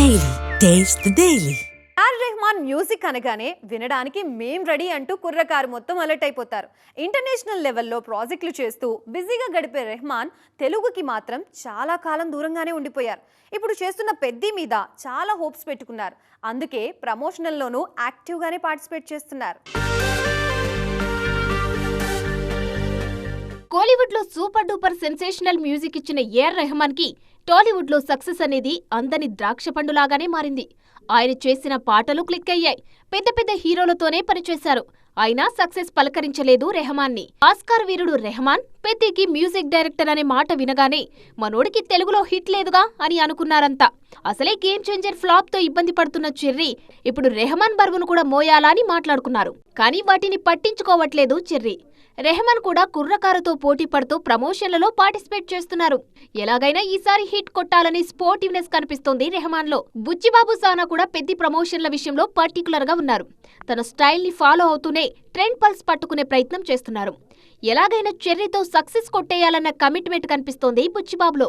Daily taste daily R Rahman music అనగానే వినడానికి మేం రెడీ అంటూ కుర్రకారు మొత్తం అలర్ట్ అయిపోతారు. ఇంటర్నేషనల్ లెవెల్లో ప్రాజెక్టులు చేస్తూ బిజీగా గడిపే రెహమాన్ తెలుగుకి మాత్రం చాలా కాలం దూరంగానే ఉండిపోయారు. ఇప్పుడు చేస్తున్న పెద్ది మీద చాలా హోప్స్ పెట్టుకున్నారు. అందుకే ప్రమోషనల్లోనూ యాక్టివ్గానే పార్టిసిపేట్ చేస్తున్నారు. బాలీవుడ్లో సూపర్ డూపర్ సెన్సేషనల్ మ్యూజిక్ ఇచ్చిన ఏఆర్ రెహమాన్కి టాలీవుడ్లో సక్సెస్ అనేది అందని ద్రాక్ష పండులాగానే మారింది. ఆయన చేసిన పాటలు క్లిక్ అయ్యాయి. పెద్ద పెద్ద హీరోలతోనే పనిచేశారు. అయినా సక్సెస్ పలకరించలేదు రెహమాన్ని ఆస్కార్ వీరుడు రెహమాన్ పెద్దికి మ్యూజిక్ డైరెక్టర్ అనే మాట వినగానే మనోడికి తెలుగులో హిట్ లేదుగా అని అనుకున్నారంతా. అసలే గేమ్ చేంజర్ ఫ్లాప్తో ఇబ్బంది పడుతున్న చెర్రీ. ఇప్పుడు రెహమాన్ బరువును కూడా మోయాలా అని మాట్లాడుకున్నారు. కానీ వాటిని పట్టించుకోవట్లేదు చెర్రీ. రెహమాన్ కూడా కుర్రకారుతో పోటీ పడుతూ ప్రమోషన్లలో పార్టిసిపేట్ చేస్తున్నారు. ఎలాగైనా ఈసారి హిట్ కొట్టాలని స్పోర్టివ్నెస్ కనిపిస్తోంది రెహమాన్లో బుచ్చిబాబు సానా కూడా పెద్ద ప్రమోషన్ల విషయంలో పర్టికులర్గా ఉన్నారు. తన స్టైల్ని ఫాలో అవుతూనే ట్రెండ్ పల్స్ పట్టుకునే ప్రయత్నం చేస్తున్నారు. ఎలాగైనా చెర్రీతో సక్సెస్ కొట్టేయాలన్న కమిట్మెంట్ కనిపిస్తోంది బుచ్చిబాబులో